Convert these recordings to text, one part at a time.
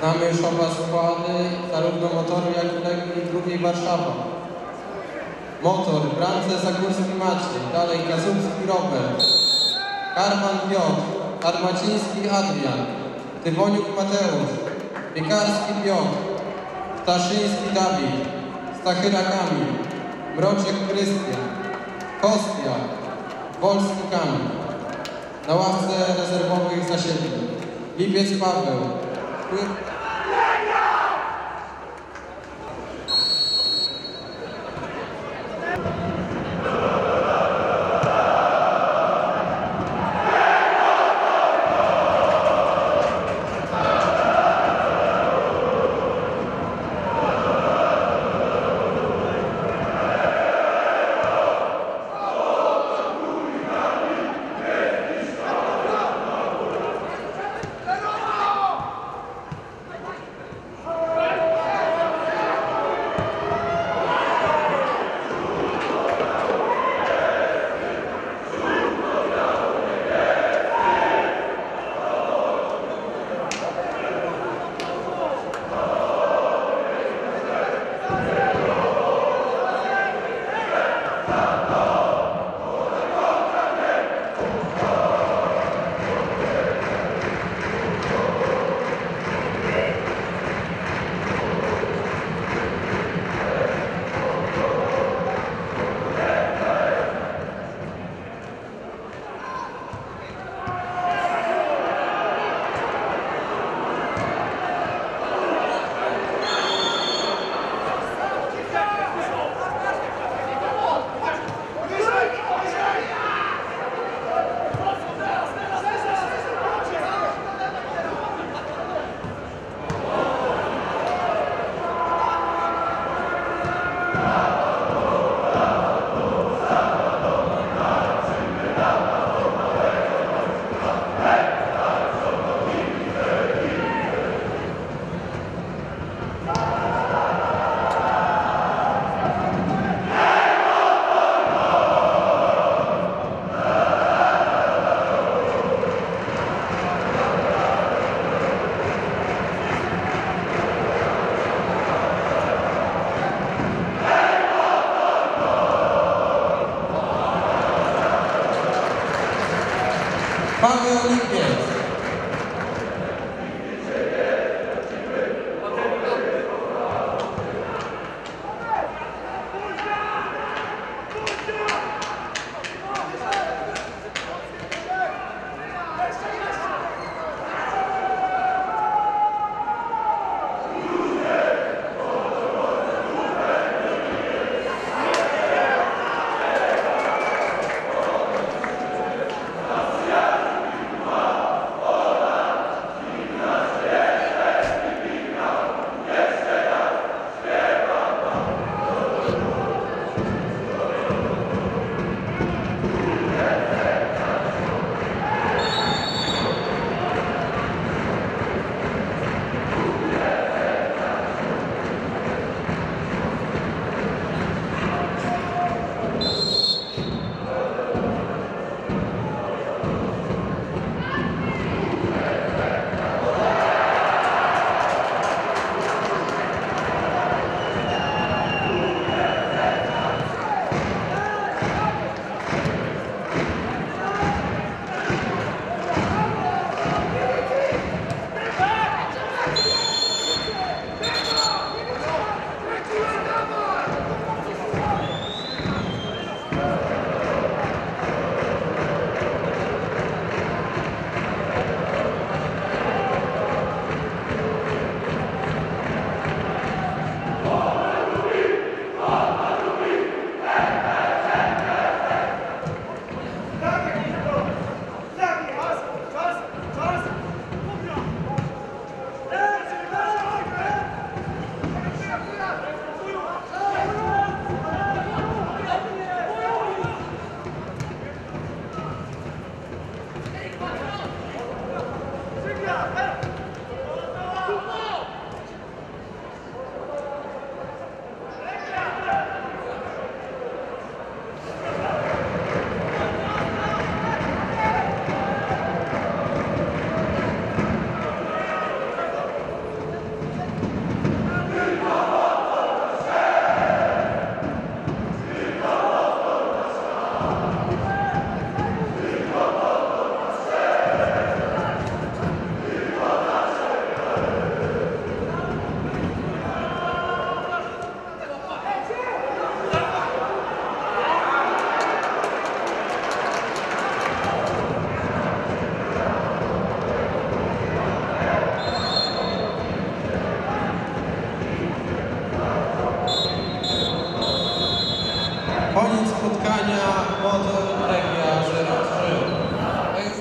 Znamy już oba składy, zarówno motoru, jak i drugiej Warszawa. Motor, bramce Zagórski Maciej, dalej Kazubski Robert, Karman Piotr, Armaciński Adrian, Tywoniuk Mateusz, Piekarski Piotr, Staszyński Dawid, Stachyra Kamil, Mroczek Krystian, Kostia, Wolski Kamil. Na ławce rezerwowych zasiedli Lipiec Paweł, Pły- Paweł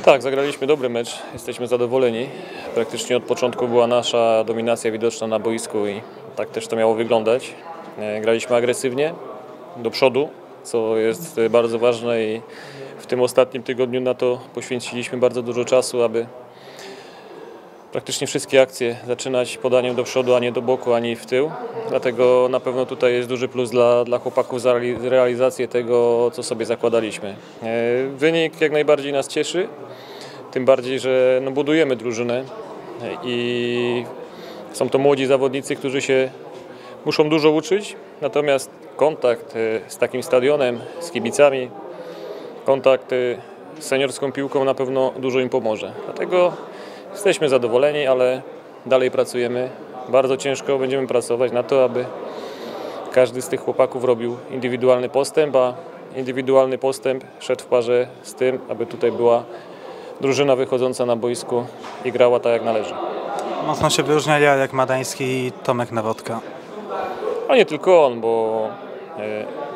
Tak, zagraliśmy dobry mecz, jesteśmy zadowoleni. Praktycznie od początku była nasza dominacja widoczna na boisku i tak też to miało wyglądać. E, Graliśmy agresywnie, do przodu, co jest bardzo ważne i w tym ostatnim tygodniu na to poświęciliśmy bardzo dużo czasu, aby praktycznie wszystkie akcje zaczynać podaniem do przodu, a nie do boku, ani w tył. Dlatego na pewno tutaj jest duży plus dla, dla chłopaków za reali- realizację tego, co sobie zakładaliśmy. E, Wynik jak najbardziej nas cieszy, tym bardziej, że no, budujemy drużynę i są to młodzi zawodnicy, którzy się muszą dużo uczyć, natomiast kontakt e, z takim stadionem, z kibicami, kontakt e, z seniorską piłką na pewno dużo im pomoże. Dlatego jesteśmy zadowoleni, ale dalej pracujemy. Bardzo ciężko będziemy pracować na to, aby każdy z tych chłopaków robił indywidualny postęp, a indywidualny postęp szedł w parze z tym, aby tutaj była drużyna wychodząca na boisku i grała tak jak należy. Mocno się wyróżniali jak Madański i Tomek Nawodka. A nie tylko on, bo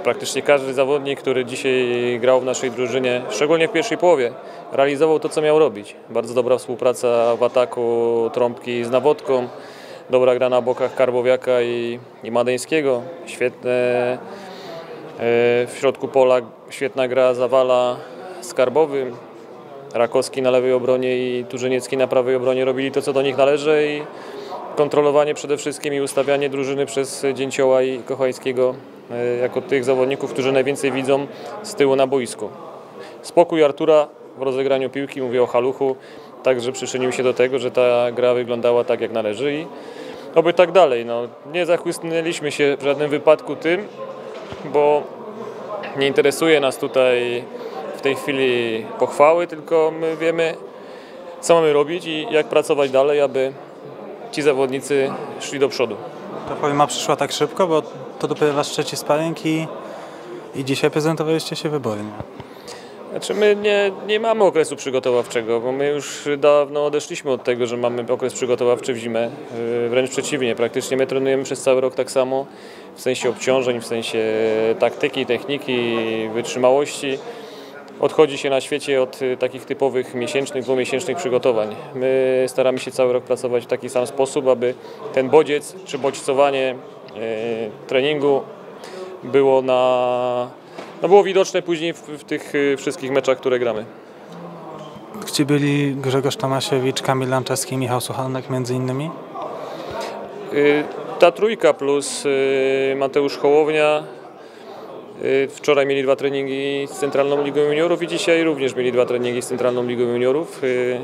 praktycznie każdy zawodnik, który dzisiaj grał w naszej drużynie, szczególnie w pierwszej połowie, realizował to, co miał robić. Bardzo dobra współpraca w ataku Trąbki z Nawodką, dobra gra na bokach Karbowiaka i, i Madeńskiego, świetne e, w środku pola, świetna gra Zawala z Karbowym, Rakowski na lewej obronie i Turzyniecki na prawej obronie robili to, co do nich należy i kontrolowanie przede wszystkim i ustawianie drużyny przez Dzięcioła i Kochańskiego e, jako tych zawodników, którzy najwięcej widzą z tyłu na boisku. Spokój Artura w rozegraniu piłki, mówię o Haluchu, także przyczynił się do tego, że ta gra wyglądała tak jak należy i oby tak dalej. No, nie zachłysnęliśmy się w żadnym wypadku tym, bo nie interesuje nas tutaj w tej chwili pochwały, tylko my wiemy, co mamy robić i jak pracować dalej, aby ci zawodnicy szli do przodu. Ta forma przyszła tak szybko, bo to dopiero wasz trzeci sparring i, i dzisiaj prezentowaliście się wybornie. Znaczy my nie, nie mamy okresu przygotowawczego, bo my już dawno odeszliśmy od tego, że mamy okres przygotowawczy w zimę. Yy, Wręcz przeciwnie, praktycznie my trenujemy przez cały rok tak samo, w sensie obciążeń, w sensie taktyki, techniki, wytrzymałości. Odchodzi się na świecie od y, takich typowych miesięcznych, dwumiesięcznych przygotowań. My staramy się cały rok pracować w taki sam sposób, aby ten bodziec czy bodźcowanie yy, treningu było na no było widoczne później w, w tych y, wszystkich meczach, które gramy. Gdzie byli Grzegorz Tomasiewicz, Kamil Lanczewski i Michał Suchanek między innymi? Y, Ta trójka plus y, Mateusz Hołownia y, wczoraj mieli dwa treningi z Centralną Ligą Juniorów i dzisiaj również mieli dwa treningi z Centralną Ligą Juniorów. Y,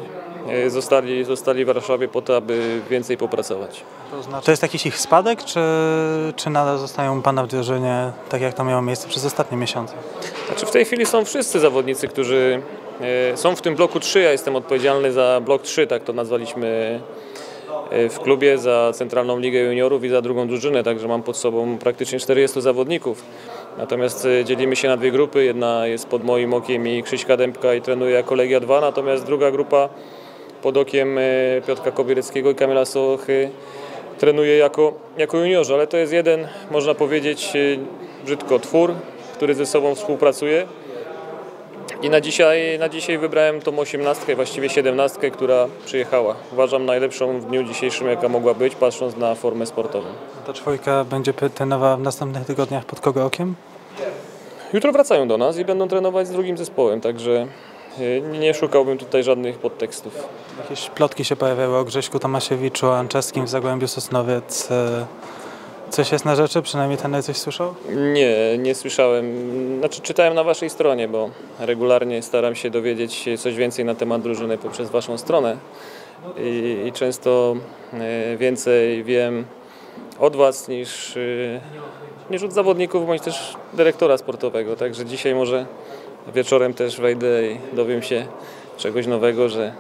y, Zostali, zostali w Warszawie po to, aby więcej popracować. To, znaczy... to jest jakiś ich spadek, czy, czy nadal zostają Pana w drużynie tak jak to miało miejsce przez ostatnie miesiące? Znaczy w tej chwili są wszyscy zawodnicy, którzy są w tym bloku 3. Ja jestem odpowiedzialny za blok 3, tak to nazwaliśmy w klubie, za Centralną Ligę Juniorów i za drugą drużynę, także mam pod sobą praktycznie 40 zawodników. Natomiast e, dzielimy się na dwie grupy. Jedna jest pod moim okiem i Krzyśka Dębka i trenuje jako Legia 2, natomiast druga grupa pod okiem e, Piotrka Kobiereckiego i Kamila Sochy trenuje jako, jako juniorzy, ale to jest jeden, można powiedzieć, e, brzydko twór, który ze sobą współpracuje. I na dzisiaj, na dzisiaj wybrałem tą osiemnastkę, właściwie siedemnastkę, która przyjechała. Uważam najlepszą w dniu dzisiejszym, jaka mogła być, patrząc na formę sportową. Ta czwórka będzie trenowała w następnych tygodniach pod kogo okiem? Jutro wracają do nas i będą trenować z drugim zespołem, także e, nie szukałbym tutaj żadnych podtekstów. Jakieś plotki się pojawiały o Grześku Tomasiewiczu, o Anczewskim w Zagłębiu Sosnowiec. Coś jest na rzeczy? Przynajmniej ten coś słyszał? Nie, nie słyszałem. Znaczy czytałem na waszej stronie, bo regularnie staram się dowiedzieć coś więcej na temat drużyny poprzez waszą stronę i, i często e, więcej wiem od was niż, e, niż od zawodników bądź też dyrektora sportowego. Także dzisiaj może wieczorem też wejdę i dowiem się czegoś nowego, że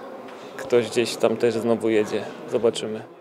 ktoś gdzieś tam też znowu jedzie. Zobaczymy.